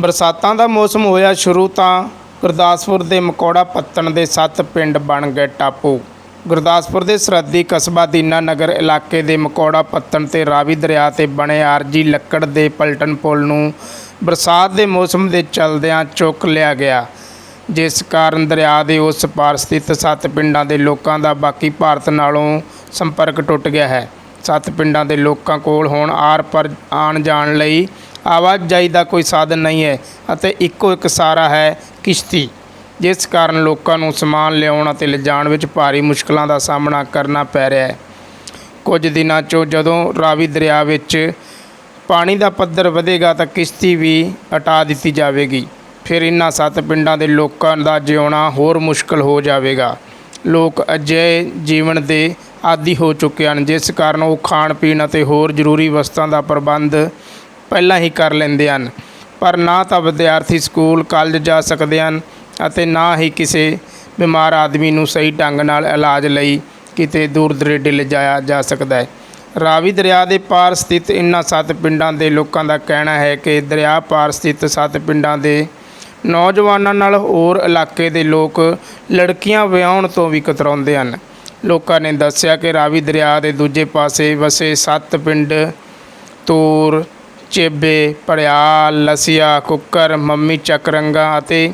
ਬਰਸਾਤਾਂ ਦਾ ਮੌਸਮ ਹੋਇਆ ਸ਼ੁਰੂ ਤਾਂ ਗੁਰਦਾਸਪੁਰ ਦੇ ਮਕੌੜਾ ਪੱਤਣ ਦੇ ਸੱਤ ਪਿੰਡ ਬਣ ਗਏ ਟਾਪੂ। ਗੁਰਦਾਸਪੁਰ ਦੇ ਸਰਹੱਦੀ ਕਸਬਾ ਦੀਨਾ ਨਗਰ ਇਲਾਕੇ ਦੇ ਮਕੌੜਾ ਪੱਤਣ ਤੇ ਰਾਵੀ ਦਰਿਆ ਤੇ ਬਣੇ ਆਰਜੀ ਲੱਕੜ ਦੇ ਪਲਟਨ ਪੁਲ ਨੂੰ ਬਰਸਾਤ ਦੇ ਮੌਸਮ ਦੇ ਚਲਦਿਆਂ ਚੁੱਕ ਲਿਆ ਗਿਆ। ਜਿਸ ਕਾਰਨ ਦਰਿਆ ਦੇ ਉਸ ਪਾਰ ਸਥਿਤ ਸੱਤ ਪਿੰਡਾਂ ਦੇ ਲੋਕਾਂ ਦਾ ਬਾਕੀ ਭਾਰਤ ਨਾਲੋਂ ਸੰਪਰਕ ਟੁੱਟ ਗਿਆ ਹੈ। ਸੱਤ ਪਿੰਡਾਂ ਦੇ ਲੋਕਾਂ ਕੋਲ ਹੁਣ ਆਰ ਪਰ ਆਉਣ ਜਾਣ ਲਈ ਆਵਾਜਾਈ ਦਾ ਕੋਈ ਸਾਧਨ ਨਹੀਂ ਹੈ ਅਤੇ ਇੱਕੋ ਇੱਕ ਸਾਰਾ ਹੈ ਕਿਸ਼ਤੀ, ਜਿਸ ਕਾਰਨ ਲੋਕਾਂ ਨੂੰ ਸਮਾਨ ਲਿਆਉਣ ਅਤੇ ਲਿਜਾਣ ਵਿੱਚ ਭਾਰੀ ਮੁਸ਼ਕਲਾਂ ਦਾ ਸਾਹਮਣਾ ਕਰਨਾ ਪੈ ਰਿਹਾ ਹੈ। ਕੁਝ ਦਿਨਾਂ 'ਚੋਂ ਜਦੋਂ ਰਾਵੀ ਦਰਿਆ ਵਿੱਚ ਪਾਣੀ ਦਾ ਪੱਧਰ ਵਧੇਗਾ ਤਾਂ ਕਿਸ਼ਤੀ ਵੀ ਹਟਾ ਦਿੱਤੀ ਜਾਵੇਗੀ। ਫਿਰ ਇਨ੍ਹਾਂ ਸੱਤ ਪਿੰਡਾਂ ਦੇ ਲੋਕਾਂ ਦਾ ਜਿਉਣਾ ਹੋਰ ਮੁਸ਼ਕਲ ਹੋ ਜਾਵੇਗਾ। ਲੋਕ ਅਜਿਹੇ ਜੀਵਨ ਦੇ ਆਦੀ ਹੋ ਚੁੱਕੇ ਹਨ, ਜਿਸ ਕਾਰਨ ਉਹ ਖਾਣ ਪੀਣ ਅਤੇ ਹੋਰ ਜ਼ਰੂਰੀ ਵਸਤਾਂ ਦਾ ਪ੍ਰਬੰਧ ਪਹਿਲਾਂ ਹੀ ਕਰ ਲੈਂਦੇ ਹਨ, ਪਰ ਨਾ ਤਾਂ ਵਿਦਿਆਰਥੀ ਸਕੂਲ ਕਾਲਜ ਜਾ ਸਕਦੇ ਹਨ ਅਤੇ ਨਾ ਹੀ ਕਿਸੇ ਬਿਮਾਰ ਆਦਮੀ ਨੂੰ ਸਹੀ ਢੰਗ ਨਾਲ ਇਲਾਜ ਲਈ ਕਿਤੇ ਦੂਰ ਦਰੇਡੇ ਲਿਜਾਇਆ ਜਾ ਸਕਦਾ ਹੈ। ਰਾਵੀ ਦਰਿਆ ਦੇ ਪਾਰ ਸਥਿਤ ਇਨ੍ਹਾਂ ਸੱਤ ਪਿੰਡਾਂ ਦੇ ਲੋਕਾਂ ਦਾ ਕਹਿਣਾ ਹੈ ਕਿ ਦਰਿਆ ਪਾਰ ਸਥਿਤ ਸੱਤ ਪਿੰਡਾਂ ਦੇ ਨੌਜਵਾਨਾਂ ਨਾਲ ਹੋਰ ਇਲਾਕੇ ਦੇ ਲੋਕ ਲੜਕੀਆਂ ਵਿਆਹਣ ਤੋਂ ਵੀ ਕਤਰਾਉਂਦੇ ਹਨ। ਲੋਕਾਂ ਨੇ ਦੱਸਿਆ ਕਿ ਰਾਵੀ ਦਰਿਆ ਦੇ ਦੂਜੇ ਪਾਸੇ ਵਸੇ ਸੱਤ ਪਿੰਡ, ਤੂਰ ਚੇਬੇ ਪੜਿਆਲ ਲਸੀਆ, ਕੁੱਕਰ, ਮੰਮੀ ਚੱਕਰੰਗਾ ਅਤੇ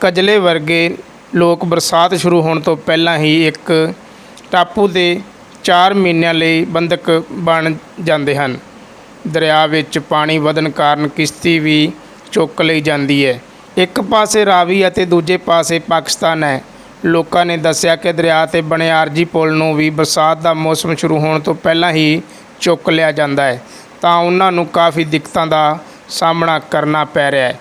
ਕਜਲੇ ਵਰਗੇ ਲੋਕ ਬਰਸਾਤ ਸ਼ੁਰੂ ਹੋਣ ਤੋਂ ਪਹਿਲਾਂ ਹੀ ਇੱਕ ਟਾਪੂ ਦੇ 4 ਮਹੀਨਿਆਂ ਲਈ ਬੰਦਕ ਬਣ ਜਾਂਦੇ ਹਨ। ਦਰਿਆ ਵਿੱਚ ਪਾਣੀ ਵਧਣ ਕਾਰਨ ਕਿਸ਼ਤੀ ਵੀ ਚੁੱਕ ਲਈ ਜਾਂਦੀ ਹੈ। ਇੱਕ ਪਾਸੇ ਰਾਵੀ ਅਤੇ ਦੂਜੇ ਪਾਸੇ ਪਾਕਿਸਤਾਨ ਹੈ। ਲੋਕਾਂ ਨੇ ਦੱਸਿਆ ਕਿ ਦਰਿਆ ਤੇ ਬਣੇ ਆਰਜੀ ਪੁਲ ਨੂੰ ਵੀ ਬਰਸਾਤ ਦਾ ਮੌਸਮ ਸ਼ੁਰੂ ਹੋਣ ਤੋਂ ਪਹਿਲਾਂ ਹੀ ਚੁੱਕ ਲਿਆ ਜਾਂਦਾ ਹੈ। ਤਾਂ ਉਹਨਾਂ ਨੂੰ ਕਾਫੀ ਦਿੱਕਤਾਂ ਦਾ ਸਾਹਮਣਾ ਕਰਨਾ ਪੈ ਰਿਹਾ ਹੈ।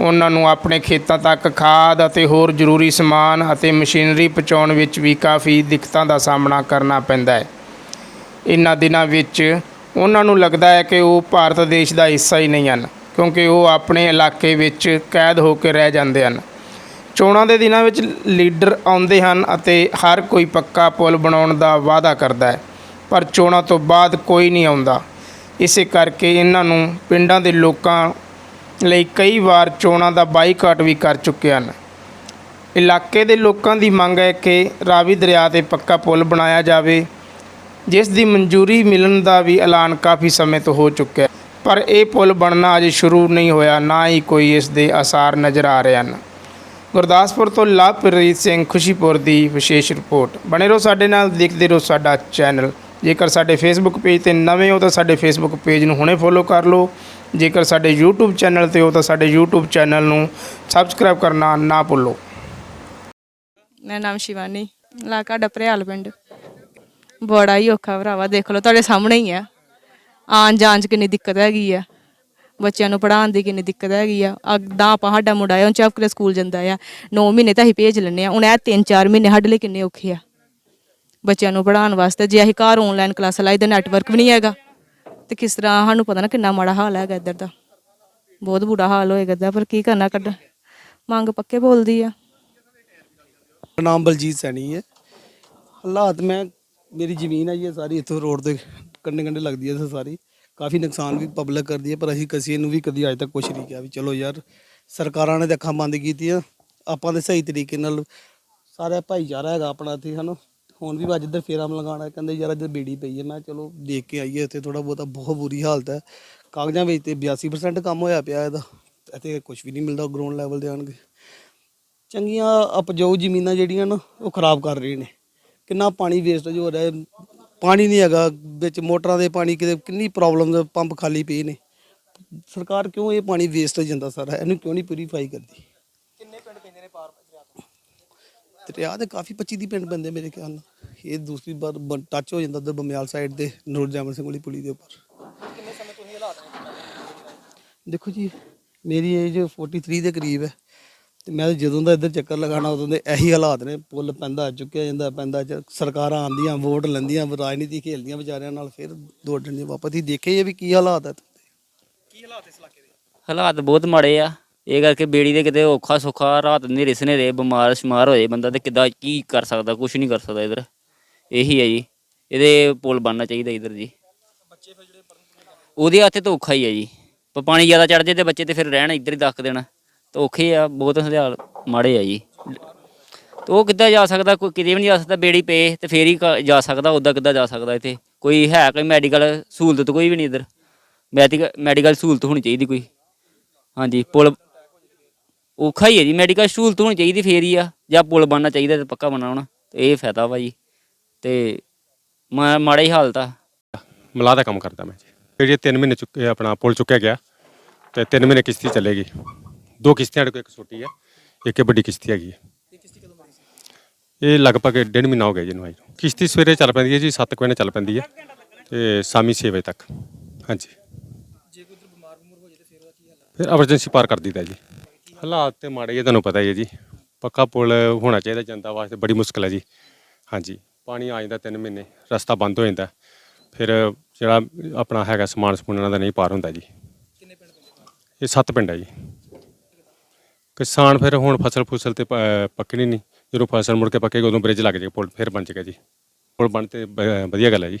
ਉਹਨਾਂ ਨੂੰ ਆਪਣੇ ਖੇਤਾਂ ਤੱਕ ਖਾਦ ਅਤੇ ਹੋਰ ਜ਼ਰੂਰੀ ਸਮਾਨ ਅਤੇ ਮਸ਼ੀਨਰੀ ਪਹੁੰਚਾਉਣ ਵਿੱਚ ਵੀ ਕਾਫੀ ਦਿੱਕਤਾਂ ਦਾ ਸਾਹਮਣਾ ਕਰਨਾ ਪੈਂਦਾ ਹੈ। ਇਨ੍ਹਾਂ ਦਿਨਾਂ ਵਿੱਚ ਉਹਨਾਂ ਨੂੰ ਲੱਗਦਾ ਹੈ ਕਿ ਉਹ ਭਾਰਤ ਦੇਸ਼ ਦਾ ਹਿੱਸਾ ਹੀ ਨਹੀਂ ਹਨ, ਕਿਉਂਕਿ ਉਹ ਆਪਣੇ ਇਲਾਕੇ ਵਿੱਚ ਕੈਦ ਹੋ ਕੇ ਰਹਿ ਜਾਂਦੇ ਹਨ। ਚੋਣਾਂ ਦੇ ਦਿਨਾਂ ਵਿੱਚ ਲੀਡਰ ਆਉਂਦੇ ਹਨ ਅਤੇ ਹਰ ਕੋਈ ਪੱਕਾ ਪੁਲ ਬਣਾਉਣ ਦਾ ਵਾਅਦਾ ਕਰਦਾ ਹੈ, ਪਰ ਚੋਣਾਂ ਤੋਂ ਬਾਅਦ ਕੋਈ ਨਹੀਂ ਆਉਂਦਾ। ਇਸੇ ਕਰਕੇ ਇਹਨਾਂ ਨੂੰ ਪਿੰਡਾਂ ਦੇ ਲੋਕਾਂ ਲਈ ਕਈ ਵਾਰ ਚੋਣਾਂ ਦਾ ਬਾਈਕਾਟ ਵੀ ਕਰ ਚੁੱਕੇ ਹਨ। ਇਲਾਕੇ ਦੇ ਲੋਕਾਂ ਦੀ ਮੰਗ ਹੈ ਕਿ ਰਾਵੀ ਦਰਿਆ ਤੇ ਪੱਕਾ ਪੁਲ ਬਣਾਇਆ ਜਾਵੇ, ਜਿਸ ਦੀ ਮਨਜ਼ੂਰੀ ਮਿਲਣ ਦਾ ਵੀ ਐਲਾਨ ਕਾਫੀ ਸਮੇਂ ਤੋਂ ਹੋ ਚੁੱਕਿਆ ਹੈ। ਪਰ ਇਹ ਪੁਲ ਬਣਨਾ ਅਜੇ ਸ਼ੁਰੂ ਨਹੀਂ ਹੋਇਆ, ਨਾ ਹੀ ਕੋਈ ਇਸ ਦੇ ਆਸਾਰ ਨਜ਼ਰ ਆ ਰਹੇ ਹਨ। ਗੁਰਦਾਸਪੁਰ ਤੋਂ ਲਵਪ੍ਰੀਤ ਸਿੰਘ ਖੁਸ਼ੀਪੁਰ ਦੀ ਵਿਸ਼ੇਸ਼ ਰਿਪੋਰਟ। ਬਣੇ ਰਹੋ ਸਾਡੇ ਨਾਲ, ਦੇਖਦੇ ਰਹੋ ਸਾਡਾ ਚੈਨਲ ਜੇਕਰ ਸਾਡੇ ਫੇਸਬੁੱਕ ਪੇਜ ਤੇ ਨਵੇਂ ਹੋ ਤਾਂ ਸਾਡੇ ਫੇਸਬੁੱਕ ਪੇਜ ਨੂੰ ਹੁਣੇ ਫੋਲੋ ਕਰ ਲਓ। ਜੇਕਰ ਸਾਡੇ YouTube ਚੈਨਲ ਤੇ ਹੋ ਤਾਂ ਸਾਡੇ YouTube ਚੈਨਲ ਨੂੰ ਸਬਸਕ੍ਰਾਈਬ ਕਰਨਾ ਨਾ ਭੁੱਲੋ। ਮੇਰਾ ਨਾਮ ਸ਼ਿਵਾਨੀ, ਇਲਾਕਾ ਡਪਰਿਆਲ ਪਿੰਡ। ਬੜਾ ਹੀ ਔਖਾ ਭਰਾਵਾ, ਦੇਖ ਲਓ ਤੁਹਾਡੇ ਸਾਹਮਣੇ ਹੀ ਆ। ਆਉਣ ਜਾਣ ਚ ਕਿੰਨੀ ਦਿੱਕਤ ਹੈਗੀ ਆ। ਬੱਚਿਆਂ ਨੂੰ ਪੜ੍ਹਾਉਣ ਦੀ ਕਿੰਨੀ ਦਿੱਕਤ ਹੈਗੀ ਆ। ਅਗਦਾ ਆਪਾਂ ਸਾਡਾ ਮੁੰਡਾ ਆ ਉਹ ਚੌਕਰੇ ਸਕੂਲ ਜਾਂਦਾ ਆ। 9 ਮਹੀਨੇ ਤਾਂ ਅਸੀਂ ਭੇਜ ਲੈਂਦੇ ਆ। ਹੁਣ ਇਹ 3-4 ਮਹੀਨੇ ਸਾਡੇ ਲਈ ਕਿੰਨੇ ਔਖੇ ਆ। ਬੱਚਿਆਂ ਨੂੰ ਪੜ੍ਹਾਉਣ ਵਾਸਤੇ। ਜੇ ਅਸੀਂ ਘਰ ਆਨਲਾਈਨ ਕਲਾਸਾਂ ਲਾਈ ਤੇ ਨੈਟਵਰਕ ਵੀ ਨਹੀਂ ਹੈਗਾ। ਤੇ ਕਿਸ ਤਰ੍ਹਾਂ ਸਾਨੂੰ ਪਤਾ ਨਾ ਕਿੰਨਾ ਮਾੜਾ ਹਾਲ ਹੈਗਾ ਇੱਧਰ ਦਾ। ਬਹੁਤ ਬੁਰਾ ਹਾਲ ਹੋਏਗਾ ਇੱਧਰ ਪਰ ਕੀ ਕਰਨਾ ਕੱਢ। ਮੰਗ ਪੱਕੇ ਬੋਲਦੀ ਆ। ਨਾਮ ਬਲਜੀਤ ਸੈਣੀ ਹੈ। ਹਾਲਾਤ ਮੈਂ, ਮੇਰੀ ਜ਼ਮੀਨ ਹੈ ਇਹ ਸਾਰੀ ਇੱਥੋਂ ਰੋਡ ਦੇ ਕੰਢੇ ਕੰਢੇ ਲੱਗਦੀ ਹੈ ਸਾਰੀ। ਕਾਫੀ ਨੁਕਸਾਨ ਵੀ ਪਬਲਿਕ ਕਰਦੀ ਹੈ, ਪਰ ਅਸੀਂ ਕਿਸੇ ਨੂੰ ਵੀ ਕਦੀ ਅਜੇ ਤੱਕ ਕੁਛ ਨਹੀਂ ਕਿਹਾ ਵੀ ਚਲੋ ਯਾਰ, ਸਰਕਾਰਾਂ ਨੇ ਤਾਂ ਅੱਖਾਂ ਬੰਦ ਕੀਤੀਆਂ। ਆਪਾਂ ਦੇ ਸਹੀ ਤਰੀਕੇ ਨਾਲ ਸਾਰਾ ਭਾਈਚਾਰਾ ਹੈਗਾ ਆਪਣਾ ਇੱਥੇ, ਹਨ। ਹੁਣ ਵੀ ਅੱਜ ਇੱਧਰ ਫੇਰਾ ਲਗਾਉਣਾ। ਕਹਿੰਦੇ ਯਾਰ ਅੱਜ ਬੇੜੀ ਪਈ ਹੈ। ਮੈਂ ਕਿਹਾ ਚਲੋ ਦੇਖ ਕੇ ਆਈਏ ਇੱਥੇ ਥੋੜਾ ਬਹੁਤਾ ਬਹੁਤ ਬੁਰੀ ਹਾਲਤ ਹੈ। ਕਾਗਜ਼ਾਂ ਵਿੱਚ ਤੇ 82% ਕੰਮ ਹੋਇਆ ਪਿਆ ਇਹਦਾ। ਇੱਥੇ ਕੁਝ ਵੀ ਨਹੀਂ ਮਿਲਦਾ ਗਰਾਊਂਡ ਲੈਵਲ ਤੇ ਆਣਗੇ ਚੰਗੀਆਂ ਉਪਜਾਊ ਜ਼ਮੀਨਾਂ ਜਿਹੜੀਆਂ ਨਾ, ਉਹ ਖਰਾਬ ਕਰ ਰਹੇ ਨੇ। ਕਿੰਨਾ ਪਾਣੀ ਵੇਸਟੇਜ ਹੋ ਰਿਹਾ ਹੈ। ਪਾਣੀ ਨਹੀਂ ਹੈਗਾ। ਵਿੱਚ ਮੋਟਰਾਂ ਦੇ ਪਾਣੀ ਕਿਤੇ ਕਿੰਨੀ ਪ੍ਰੋਬਲਮ ਪੰਪ ਖਾਲੀ ਪਏ ਨੇ। ਸਰਕਾਰ ਕਿਉਂ ਇਹ ਪਾਣੀ ਵੇਸਟ ਜਾਂਦਾ ਸਾਰਾ? ਇਹਨੂੰ ਕਿਉਂ ਨਹੀਂ ਪਿਊਰੀਫਾਈ ਕਰਦੀ ਕਿੰਨੇ ਪਿੰਡ ਪੈਂਦੇ ਨੇ ਪਾਰ ਦਰਿਆ ਦੇ ਕਾਫੀ 25 ਦੀ ਪਿੰਡ ਪੈਂਦੇ ਮੇਰੇ ਖਿਆਲ ਨਾਲ। ਇਹ ਦੂਸਰੀ ਵਾਰ ਟੱਚ ਹੋ ਜਾਂਦਾ ਉਧਰ ਬਮਿਆਲ ਸਾਈਡ ਦੇ, ਨੂਰ ਜਮਨ ਸਿੰਘ ਵਾਲੀ ਪੁਲੀ ਦੇ ਉੱਪਰ। ਦੇਖੋ ਜੀ, ਮੇਰੀ ਏਜ 43 ਦੇ ਕਰੀਬ ਹੈ ਤੇ ਮੈਂ ਜਦੋਂ ਦਾ ਇੱਧਰ ਚੱਕਰ ਲਗਾਣਾ ਉਦੋਂ ਦੇ ਇਹੀ ਹਾਲਾਤ ਨੇ। ਪੁੱਲ ਪੈਂਦਾ, ਚੁੱਕਿਆ ਜਾਂਦਾ, ਪੈਂਦਾ ਸਰਕਾਰਾਂ ਆਉਂਦੀਆਂ, ਵੋਟ ਲੈਂਦੀਆਂ, ਰਾਜਨੀਤੀ ਖੇਲਦੀਆਂ ਵਿਚਾਰਿਆਂ ਨਾਲ, ਫਿਰ ਦੌੜਨ ਦੀ ਵਾਪਸ। ਹੀ ਦੇਖੇ ਇਹ ਵੀ ਕੀ ਹਾਲਾਤ ਹੈ ਕੀ ਹਾਲਾਤ ਬਹੁਤ ਮਾੜੇ ਆ। ਇਹ ਕਰਕੇ ਬੇੜੀ ਦੇ ਕਿਤੇ ਔਖਾ ਸੁੱਖਾ, ਰਾਤ ਹਨੇਰੇ ਸਨੇਰੇ ਬਿਮਾਰ ਸ਼ਮਾਰ ਹੋਏ ਬੰਦਾ ਤੇ ਕਿੱਦਾਂ ਕੀ ਕਰ ਸਕਦਾ ਕੁਝ ਨਹੀਂ ਕਰ ਸਕਦਾ ਇਧਰ। ਇਹੀ ਹੈ ਜੀ। ਇਹਦੇ ਪੁਲ ਬਣਨਾ ਚਾਹੀਦਾ ਇਧਰ ਜੀ। ਉਹਦੇ ਹੱਥੇ ਤਾਂ ਔਖਾ ਹੀ ਹੈ ਜੀ। ਪਰ ਪਾਣੀ ਜ਼ਿਆਦਾ ਚੜ ਜੇ ਤੇ ਬੱਚੇ ਤੇ ਫਿਰ ਰਹਿਣ ਇੱਧਰ ਹੀ ਦੱਕ ਦੇਣਾ। ਤਾਂ ਔਖੇ ਆ, ਬਹੁਤ ਹਾਲਾਤ ਮਾੜੇ ਆ ਜੀ। ਤੇ ਉਹ ਕਿੱਦਾਂ ਜਾ ਸਕਦਾ, ਕੋਈ ਕਿਤੇ ਵੀ ਨਹੀਂ ਜਾ ਸਕਦਾ, ਬੇੜੀ ਪਏ ਤੇ ਫੇਰ ਹੀ ਕ- ਜਾ ਸਕਦਾ, ਉੱਦਾਂ ਕਿੱਦਾਂ ਜਾ ਸਕਦਾ ਇੱਥੇ। ਕੋਈ ਹੈ ਕੋਈ ਮੈਡੀਕਲ ਸਹੂਲਤ ਕੋਈ ਵੀ ਨਹੀਂ ਇੱਧਰ। ਮੈਡੀਕਲ ਮੈਡੀਕਲ ਸਹੂਲਤ ਹੋਣੀ ਚਾਹੀਦੀ ਕੋਈ। ਹਾਂਜੀ, ਪੁਲ ਔਖਾ ਹੀ ਹੈ ਜੀ ਮੈਡੀਕਲ ਸਹੂਲਤ ਹੋਣੀ ਚਾਹੀਦੀ ਫੇਰ ਹੀ ਆ ਜਾਂ ਪੁਲ ਬਣਨਾ ਚਾਹੀਦਾ ਤੇ ਪੱਕਾ ਬਣਨਾ ਹੋਣਾ ਤੇ ਇਹ ਫਾਇਦਾ ਵਾ ਜੀ ਤੇ ਮਾ- ਮਾੜਾ ਹੀ ਹਾਲਤ ਆ ਮਲਾਹ ਦਾ ਕੰਮ ਕਰਦਾ ਮੈਂ ਜੀ। ਫਿਰ ਇਹ 3 ਮਹੀਨੇ ਚੁੱਕੇ ਆਪਣਾ ਪੁਲ ਚੁੱਕਿਆ ਗਿਆ ਤੇ 3 ਮਹੀਨੇ ਕਿਸ਼ਤੀ ਚੱਲੇਗੀ। ਦੋ ਕਿਸ਼ਤੀਆਂ ਸਾਡੇ ਕੋਲ ਇੱਕ ਛੋਟੀ ਹੈ ਇੱਕ ਇਹ ਵੱਡੀ ਕਿਸ਼ਤੀ ਹੈਗੀ ਹੈ ਇਹ ਲਗਭਗ ਡੇਢ ਮਹੀਨਾ ਹੋ ਗਿਆ ਜੀ ਇਹਨੂੰ ਆਈ ਨੂੰ। ਕਿਸ਼ਤੀ ਸਵੇਰੇ ਚੱਲ ਪੈਂਦੀ ਹੈ ਜੀ 7 ਵਜੇ ਚੱਲ ਪੈਂਦੀ ਹੈ ਤੇ ਸ਼ਾਮੀ 6 ਵਜੇ ਤੱਕ। ਹਾਂਜੀ। ਫਿਰ ਐਮਰਜੈਂਸੀ ਪਾਰ ਕਰ ਦਿੱਤਾ ਜੀ। ਹਾਲਾਤ ਤੇ ਮਾੜੇ ਆ, ਤੁਹਾਨੂੰ ਪਤਾ ਹੀ ਹੈ ਜੀ। ਪੱਕਾ ਪੁਲ ਹੋਣਾ ਚਾਹੀਦਾ ਜਨਤਾ ਵਾਸਤੇ ਬੜੀ ਮੁਸ਼ਕਲ ਹੈ ਜੀ। ਹਾਂਜੀ ਪਾਣੀ ਆ ਜਾਂਦਾ 3 ਮਹੀਨੇ ਰਸਤਾ ਬੰਦ ਹੋ ਜਾਂਦਾ। ਫਿਰ ਜਿਹੜਾ ਆਪਣਾ ਹੈਗਾ ਸਮਾਨ ਸਮੂਨਾਂ ਦਾ ਨਹੀਂ ਪਾਰ ਹੁੰਦਾ ਜੀ। ਇਹ ਸੱਤ ਪਿੰਡ ਹੈ ਜੀ। ਕਿਸਾਨ ਫਿਰ ਹੁਣ ਫਸਲ ਫੁਸਲ ਤੇ ਪ- ਪੱਕਣੀ ਨਹੀਂ। ਜਦੋਂ ਫਸਲ ਮੁੜ ਕੇ ਪੱਕੇਗੀ ਉਦੋਂ ਬ੍ਰਿਜ ਲੱਗ ਜਾਏਗਾ ਪੁਲ ਫਿਰ ਬਣ ਜਾਏਗਾ ਜੀ। ਪੁਲ ਬਣ ਤੇ ਬ- ਵਧੀਆ ਗੱਲ ਹੈ ਜੀ।